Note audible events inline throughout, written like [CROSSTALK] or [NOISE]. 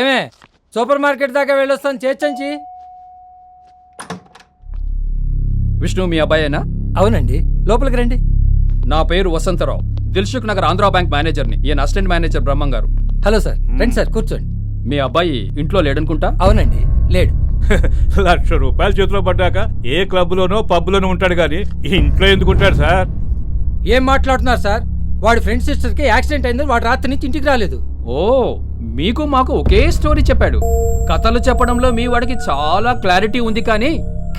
ఏమే super market దాకా వెళ్ళొస్తాను చేర్చంచి. విష్ణు మీ అబ్బాయేనా? అవునండి లోపలికి రండి. నా పేరు వసంతరావు. దిల్సుఖ్ నగర్ ఆంధ్రా బ్యాంక్ మేనేజర్ని ఈయన అసిస్టెంట్ మేనేజర్ బ్రహ్మం గారు. హలో సార్ రండి సార్ కూర్చోండి. మీ అబ్బాయి ఇంట్లో లేడనుకుంటా? అవునండి లేడు. [LAUGHS] లక్ష రూపాయలు చేతిలో పడ్డాక ఏ క్లబ్లోనో పబ్లోనో ఉంటాడు కానీ ఇంట్లో ఎందుకు ఉంటాడు సార్? ఏం మాట్లాడుతున్నారు సార్? వాడి ఫ్రెండ్ సిస్టర్కి యాక్సిడెంట్ అయిందని వాడు రాత్రి నుంచి ఇంటికి రాలేదు. ఓ మీకు మాకు ఒకే స్టోరీ చెప్పాడు. కథలు చెప్పడంలో మీ వాడికి చాలా క్లారిటీ ఉంది కానీ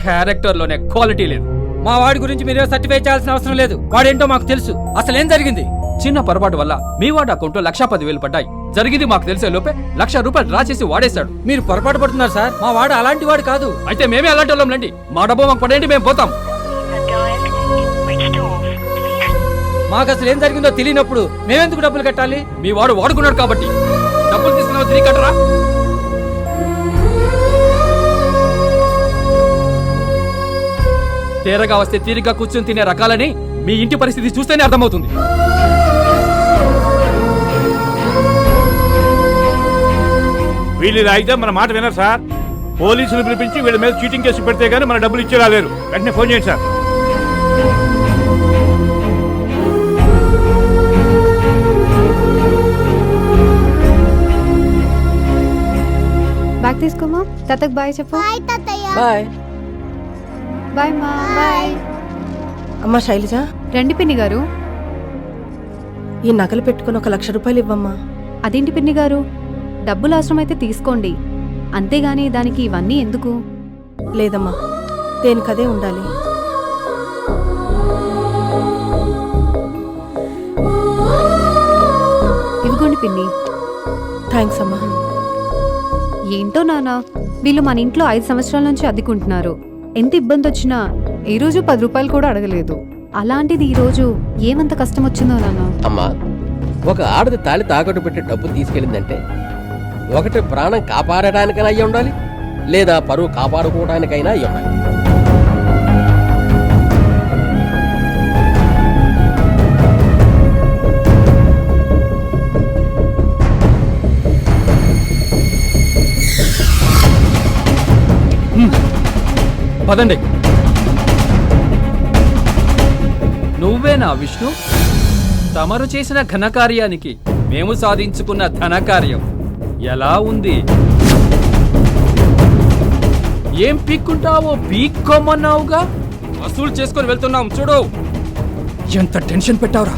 క్యారెక్టర్లోనే క్వాలిటీ లేదు. మా వాడి గురించి మీరే సర్టిఫై చేయాల్సిన అవసరం లేదు. వాడేంటో మాకు తెలుసు. అసలు ఏం జరిగింది? చిన్న పొరపాటు వల్ల మీ వాడి అకౌంట్లో లక్ష పదివేలు పడ్డాయి. జరిగింది మాకు తెలిసే లోపే లక్ష రూపాయలు డ్రా చేసి వాడేశాడు. మీరు పొరపాటు పడుతున్నారు సార్. మా వాడు అలాంటి వాడు కాదు. అయితే మేమే అలాంటి వాళ్ళం రండి. మా డబ్బు మాకు పడేయండి మేము పోతాం. మాకు అసలు ఏం జరిగిందో తెలియనప్పుడు మేమెందుకు డబ్బులు కట్టాలి? మీ వాడు వాడుకున్నాడు కాబట్టి. డబ్బులు తీసుకున్నావు తిరిగి కట్టరా. తేరగా వస్తే తీరిగ్గా కూర్చొని తినే రకాలని మీ ఇంటి పరిస్థితి చూస్తేనే అర్థమవుతుంది. వీళ్ళు ఇలా అయితే మన మాట వినరు సార్. పోలీసులు పిలిపించి వీళ్ళ మీద చీటింగ్ కేసు పెడితే గానీ మన డబ్బులు ఇచ్చేలా లేరు. వెంటనే ఫోన్ చేయండి సార్. బ్యాగ్ తీసుకోమా తాతకు బాయ్ చెప్పు బాయ్ తాతయ్య బాయ్ బాయ్ మా బాయ్ అమ్మా శైలజ రండి పిన్ని గారు ఈ నగలు పెట్టుకుని ఒక లక్ష రూపాయలు ఇవ్వమ్మా. అదేంటి పిన్ని గారు? డబ్బులు అవసరమైతే తీసుకోండి. అంతేగాని దానికి ఇవన్నీ ఎందుకు? లేదమ్మా దేనికదే ఉండాలి. ఇవిగోండి పిన్ని. థ్యాంక్స్ అమ్మా. ఏంటో నానా వీళ్ళు మన ఇంట్లో ఐదు సంవత్సరాల నుంచి అద్దెకుంటున్నారు. ఎంత ఇబ్బంది వచ్చినా ఈ రోజు పది రూపాయలు కూడా అడగలేదు. అలాంటిది ఈ రోజు ఏమంత కష్టం వచ్చిందో నాన్న? అమ్మా ఒక ఆడది తాళి తాకట్టు పెట్టి డబ్బు తీసుకెళ్ళిందంటే ఒకటి ప్రాణం కాపాడటానికైనా అయ్యి ఉండాలి లేదా పరువు కాపాడుకోవడానికైనా అయ్యి ఉండాలి పదండి. నువ్వేనా విష్ణు? తమరు చేసిన ఘనకార్యానికి మేము సాధించుకున్న ధనకార్యం ఎలా ఉంది? ఏం పీక్కుంటావో పీక్కోమన్నావుగా? వసూలు చేసుకొని వెళ్తున్నాం చూడు. ఎంత టెన్షన్ పెట్టావురా?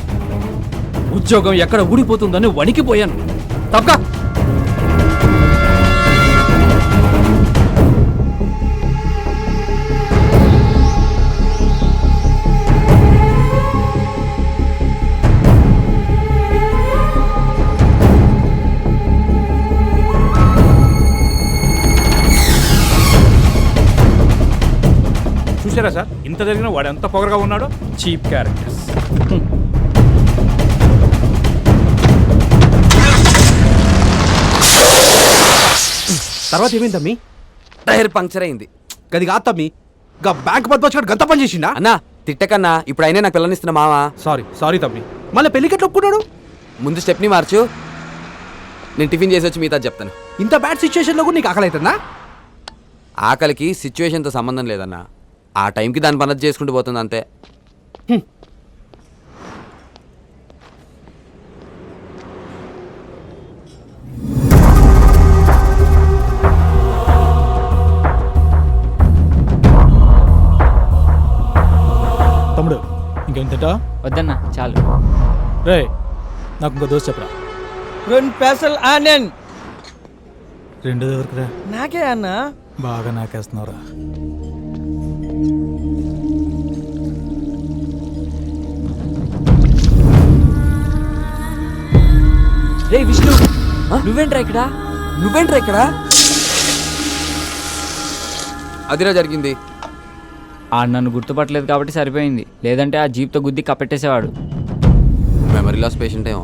ఉద్యోగం ఎక్కడ ఊడిపోతుందని వణికిపోయాను. తప్పక చూసారా సార్? ఇంత జరిగిన వాడు ఎంత పొగరగా ఉన్నాడో? Cheap characters. తర్వాత ఏమైంది తమ్మి టైర్ పంక్చర్ అయింది. గది కాదు తమ్మి గా బ్యాంక్ పద్మచ్చాడు గంత పని చేసిండా? అన్నా తిట్టకన్నా ఇప్పుడు అయినా నాకు పిల్లనిస్తున్న మావా? సారీ సారీ తమ్మి. మళ్ళీ పెళ్ళికెట్లు ఒప్పుకున్నాడు? ముందు స్టెప్ని మార్చు. నేను టిఫిన్ చేసి వచ్చి మిగతా చెప్తాను. ఇంత బ్యాడ్ సిచ్యువేషన్లో కూడా నీకు ఆకలి అవుతుందా ఆకలికి సిచ్యువేషన్తో సంబంధం లేదన్నా. ఆ టైంకి దాని పనది చేసుకుంటూ పోతుంది అంతే. తమ్ముడు ఇంకేం తింటా? వద్దన్న చాలు. రే నాకు ఇంకో దోశ చెప్పరా? రెండు పెసలు ఆనియన్. రెండు ఎవరికిరా? నాకే అన్న. బాగా నాకేస్తున్నావురా. రే విష్ణు. నువ్వేంట్రా ఇక్కడ? నువ్వేంట్రా ఇక్కడ? అదిరా జరిగింది. ఆ నన్ను గుర్తుపట్టలేదు కాబట్టి సరిపోయింది. లేదంటే ఆ జీప్తో గుద్ది కప్పెట్టేసేవాడు. మెమరీ లాస్ పేషెంట్ ఏమో.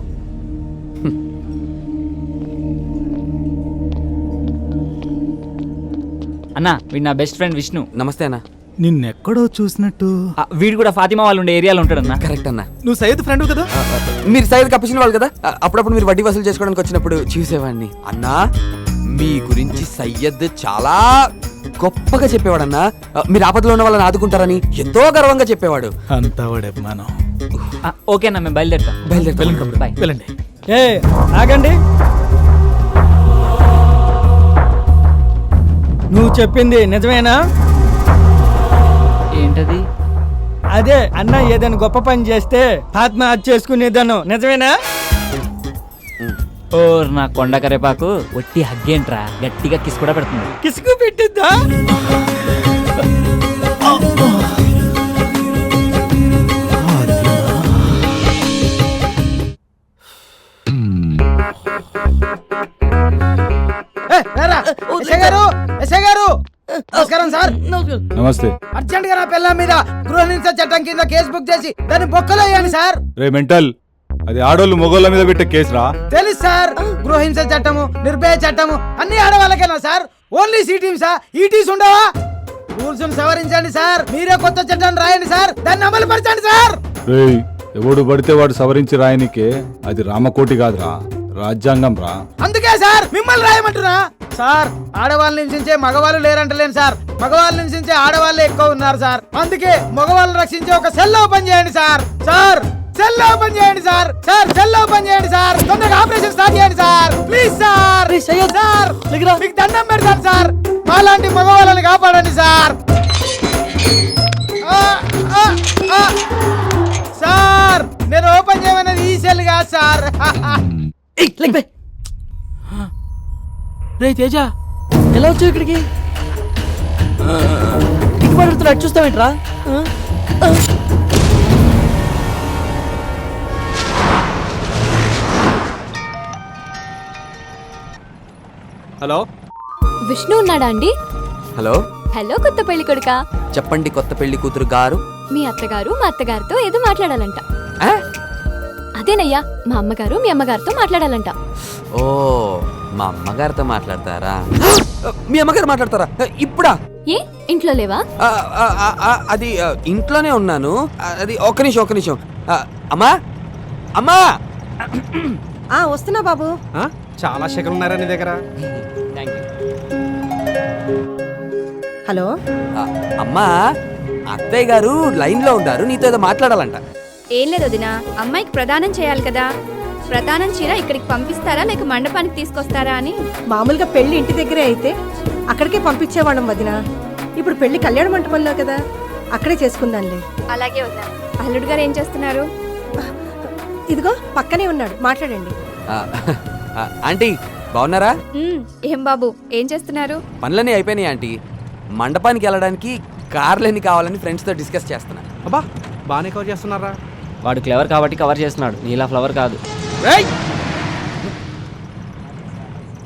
అన్న వీడు నా బెస్ట్ ఫ్రెండ్ విష్ణు. నమస్తే అన్న. నిన్నెక్కడో చూసినట్టు. ఆ, వీడు కూడా ఫాతిమా వాళ్ళు ఉండే ఏరియాలో ఉంటాడన్నా కరెక్ట్ అన్న. నువ్వు సయ్యద్ ఫ్రెండ్ కదా? మీరు సైడ్ కప్పించిన వాళ్ళు కదా? అప్పుడప్పుడు మీరు వడ్డీ వసూలు చేసుకోవడానికి వచ్చినప్పుడు చూసేవాడిని. అన్నా మీ గురించి సయ్యద్ చాలా గొప్పగా చెప్పేవాడన్నా. ఆ, మీరు ఆపదలో ఉన్న వాళ్ళని ఆదుకుంటారని ఎంతో గర్వంగా చెప్పేవాడు. అంతా వాడి అభిమానం. ఆ, ఓకేనా మేము బయలుదేరుతాం. బయలుదేరుతాం. బాయ్ వెళ్ళండి. ఏ ఆగండి. నువ్వు చెప్పింది నిజమేనా? ఏంటది? అదే అన్న ఏదైనా గొప్ప పని చేస్తే ఆత్మహత్య చేసుకునేదాను. నిజమేనా? ఓ నా కొండ కరేపాకు ఒట్టి హగ్గేంట్రా గట్టిగా కిస్ కూడా పెడుతుంది. కిసుకు పెట్టిద్దా? నమస్కారం సార్. నమస్తే. అర్జెంట్గా నా పిల్ల మీద గృహ హింస చట్టం కింద కేసు బుక్ చేసి దాన్ని బొక్కలో వేయండి సార్. రే మెంటల్ అది ఆడోళ్ళు మొగోళ్ళ మీద పెట్టే కేసురా. తెలుసు సార్. గృహ హింస చట్టము నిర్భయ చట్టము అన్ని ఆడవాళ్ళకేనా సార్? ఓన్లీ సి టీమ్సా ఈ టీమ్స్ ఉండవా? రూల్స్ సవరించండి సార్. మీరే కొత్త చట్టం రాయండి సార్. దాన్ని అమలు పరచండి సార్. ఎవడు పడితే వాడు సవరించి రాయనికే అది రామకోటి కాదురా. రాజ్యాంగం రా. అందుకే సార్ మిమ్మల్ని రాయమంటున్నా. సార్ ఆడవాళ్ళు నివసించే మగవాళ్ళు లేరంటలేను సార్. మగవాళ్ళు నివసించే ఆడవాళ్ళే ఎక్కువ ఉన్నారు సార్. అందుకే మగవాళ్ళని రక్షించే ఒక సెల్ ఓపెన్ చేయండి సార్. సార్ సెల్ ఓపెన్ చేయండి సార్. సార్ సెల్ ఓపెన్ చేయండి సార్. తొందరగా ఆపరేషన్ స్టార్ట్ చేయండి సార్. Please sir. సార్ మీకు దండం పెడతాను సార్. మాలాంటి మగవాళ్ళని కాపాడండి సార్. ఆ, ఆ, ఆ. సార్ నేను ఓపెన్ చేయమన్నది ఈ సెల్ కాదు సార్. [LAUGHS] రే తేజ ఎలా వచ్చావు ఇక్కడికి? ఇటు పడుతున్నా చూస్తావేంట్రా? హలో. విష్ణు ఉన్నాడా అండి? హలో. హలో కొత్త పెళ్ళి కొడుకా? చెప్పండి కొత్త పెళ్ళి కూతురు గారు? మీ అత్తగారు మా అత్తగారితో ఏదో మాట్లాడాలంట? అదేనయ్యా మా అమ్మగారు మీ అమ్మగారితో మాట్లాడాలంట. ఓ మా అమ్మగారితో మాట్లాడతారా? మీ అమ్మగారు మాట్లాడతారా? ఇప్పుడా? ఏ ఇంట్లో లేవా? ఆ, ఆ, ఆ, ఆ, అది ఇంట్లోనే ఉన్నాను. అది ఒక్క నిమిషం ఒక్క నిమిషం. అమ్మా? అమ్మా? ఆ వస్తున్నా బాబు. ఆ? చాలా శకలు ఉన్నారా నీ దగ్గర? Thank you hello? అమ్మా అత్తయ్య గారు లైన్లో ఉన్నారు నీతో ఏదో మాట్లాడాలంట. ఏం లేదు వదినా. అమ్మాయికి ప్రదానం చేయాలి కదా. ప్రదానం చీర ఇక్కడికి పంపిస్తారా? లేక మండపానికి తీసుకొస్తారా అని? మామూలుగా పెళ్ళి ఇంటి దగ్గరే అయితే అక్కడికే పంపించేవాళ్ళం వదిన. ఇప్పుడు పెళ్ళి కళ్యాణ మంటపంలో కదా. అక్కడే చేసుకుందాంలే. అలాగే వదినా. అల్లుడు గారు ఏం చేస్తున్నారు? ఇదిగో పక్కనే ఉన్నాడు. మాట్లాడండి. ఆంటీ బాగున్నారా? ఏం బాబు? ఏం చేస్తున్నారు? పనులన్నీ అయిపోయినాయి ఆంటీ. మండపానికి వెళ్ళడానికి కార్లు ఎన్ని కావాలని ఫ్రెండ్స్తో డిస్కస్ చేస్తున్నా. అబ్బా బాగానే కవర్ చేస్తున్నారా? వాడు క్లవర్ కాబట్టి కవర్ చేస్తున్నాడు. నీలా ఫ్లవర్ కాదు.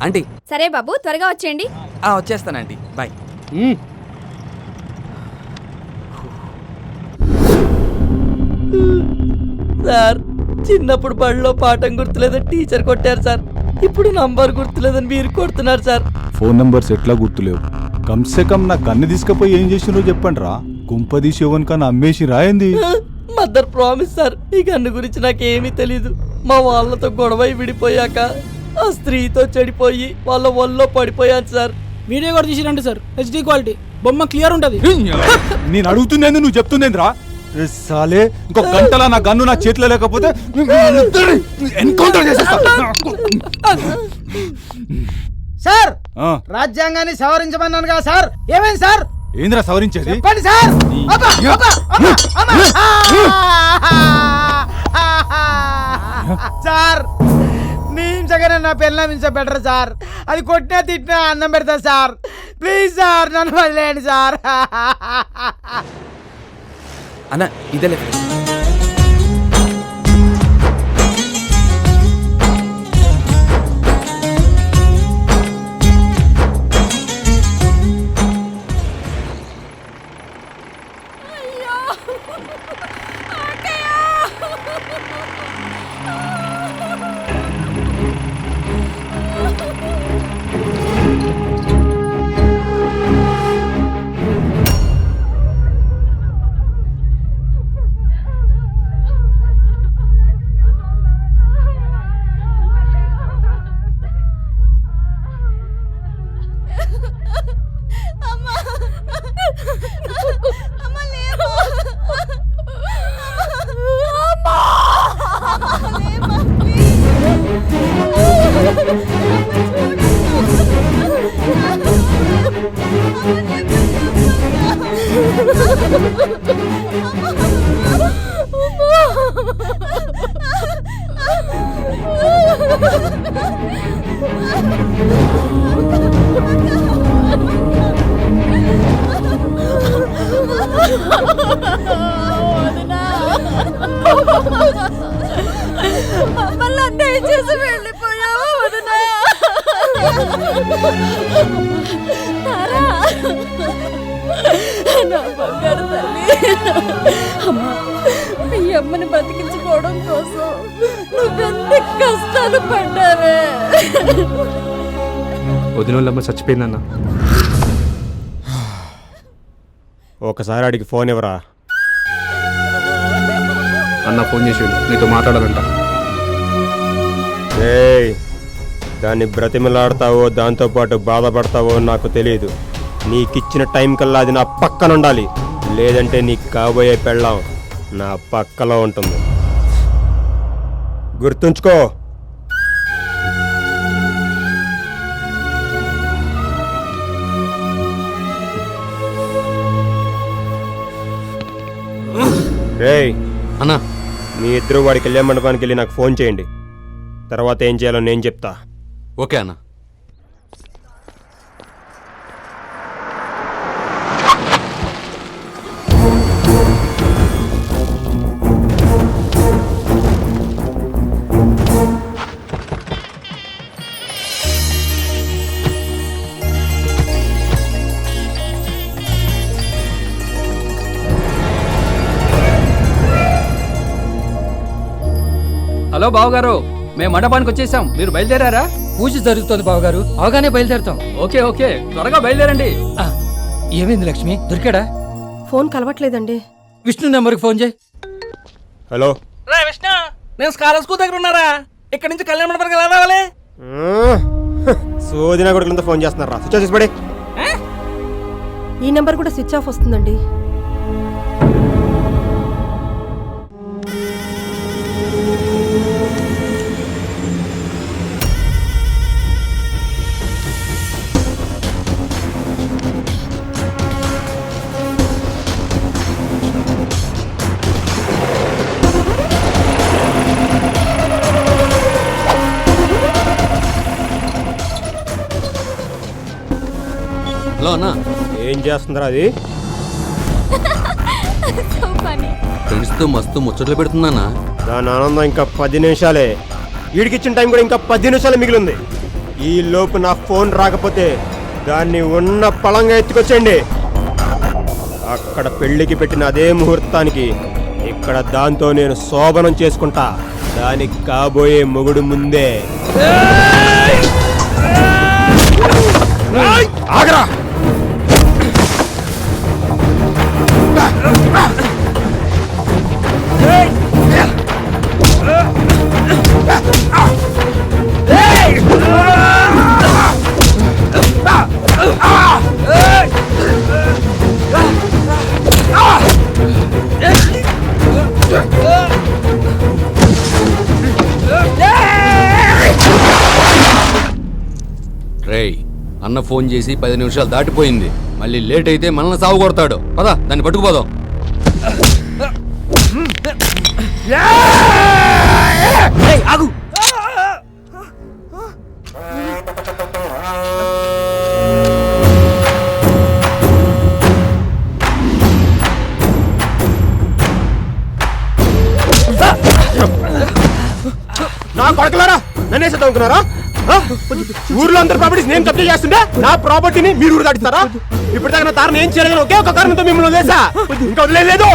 ఆంటీ. సరే బాబు త్వరగా వచ్చేయండి. ఆ, వచ్చేస్తాను ఆంటీ. బాయ్. సార్ చిన్నప్పుడు బడిలో పాఠం గుర్తులేదని టీచర్ కొట్టారు సార్. ఇప్పుడు నంబర్ గుర్తులేదని మీరు కొడుతున్నారు సార్. ఫోన్ నంబర్స్ ఎట్లా గుర్తులేవు? కమ్సే కమ్ నా కన్ను తీసుకపోయి ఏం చేసినో చెప్పండి రా కుంపదీసి కన్నా అమ్మేసి రాయింది మదర్ ప్రామిస్ సార్ ఈ గన్ను గురించి నాకేమీ తెలీదు. మా వాళ్ళతో గొడవ విడిపోయాక ఆ స్త్రీతో చెడిపోయి వాళ్ళ ఒళ్ళో పడిపోయాను సార్. వీడియో కూడా తీసిరండి సార్. హెచ్డి క్వాలిటీ బొమ్మ క్లియర్ ఉంటది. నేను అడుగుతుందేంది నువ్వు చెప్తుందేంద్రా? సాలే ఇంకో గంటలా నా గన్ను నా చేతిలో లేకపోతే ఎన్కౌంటర్ చేసేస్తా సార్ ఆ, రాజ్యాంగాన్ని సవరించమన్నాను కదా సార్. ఏమైంది సార్? ఏందిరా సవరించేది? చెప్పండి సార్. అబ్బా, అబ్బా, అమ్మా, అమ్మా. సార్ నీ పిల్ల హింస బెటర్ సార్. అది కొట్టినా తిట్టినా అన్నం పెడతా సార్. ప్లీజ్ సార్ నన్ను వదిలేయండి సార్. అన్న ఇదేలే మమ్మల్ని [LAUGHS] 안 돼요! [LAUGHS] వదిన వాళ్ళమ్మ చచ్చిపోయిందన్న. ఒకసారి అడిగి ఫోన్ ఇవ్వరా? అన్న ఫోన్ చేసిండు నీతో మాట్లాడాలంట. ఏయ్ దాన్ని బ్రతిమలాడతావో దాంతోపాటు బాధపడతావో నాకు తెలియదు. నీకిచ్చిన టైం కల్లా అది నా పక్కన ఉండాలి లేదంటే నీకు కాబోయే పెళ్ళాం నా పక్కలో ఉంటుంది. గుర్తుంచుకో. రేయ్ అన్నా. మీ ఇద్దరు వాడి కళ్యాణ మండపానికి వెళ్ళి నాకు ఫోన్ చేయండి. తర్వాత ఏం చేయాలో నేను చెప్తా. ఓకే అన్నా. హలో బావగారు మేము మండపానికి వచ్చేసాం. మీరు బయలుదేరారా? పూజ జరుగుతోంది బావగారు. అవగానే బయలుదేరుతాం. Okay okay. త్వరగా బయలుదేరండి. ఆ, ఏమైంది లక్ష్మి? దొరికాడా? ఫోన్ కలవట్లేదండి. విష్ణు నెంబర్కి ఫోన్ చేయి. హలో. రా విష్ణు నేను స్కాలర్ స్కూల్ దగ్గర ఉన్నారా? ఇక్కడ నుంచి కళ్యాణ మండపానికి ఎలా రావాలి సోదిన కొడుకులంతా ఫోన్ చేస్తున్నారా? స్విచ్ చేసి పడే. ఈ నెంబర్ కూడా స్విచ్ ఆఫ్ వస్తుందండి. చేస్తుందిరా అది? [LAUGHS] ఫ్రెండ్స్తో మస్తు ముచ్చట్లు పెడుతుందన్నా దాని ఆనందం ఇంకా పది నిమిషాలే. వీడికిచ్చిన టైం కూడా ఇంకా పది నిమిషాలు మిగిలింది. ఈ లోపు నా ఫోన్ రాకపోతే దాన్ని ఉన్న పళంగా ఎత్తుకొచ్చేయండి. అక్కడ పెళ్ళికి పెట్టిన అదే ముహూర్తానికి ఇక్కడ దాంతో నేను శోభనం చేసుకుంటా. దానికి కాబోయే మొగుడు ముందే. ఆగరా! అన్న ఫోన్ చేసి పది నిమిషాలు దాటిపోయింది. మళ్ళీ లేట్ అయితే మనల్ని సాగు కొడతాడు. పదా దాన్ని పట్టుకుపోదాం. ఆగు. నా కొడకలారా? నన్నే చదువుకున్నారా ఊర్లో అందరు ప్రాపర్టీస్ నేను కబ్జా చేస్తుంటే నా ప్రాపర్టీని మీరు ఊరు దాటిస్తారా? ఇప్పటిదాకా నా తారని ఏం చేయలేదు ఒకే ఒక కారణంతో మిమ్మల్ని వదిలేసా? ఇంకా వదిలేదు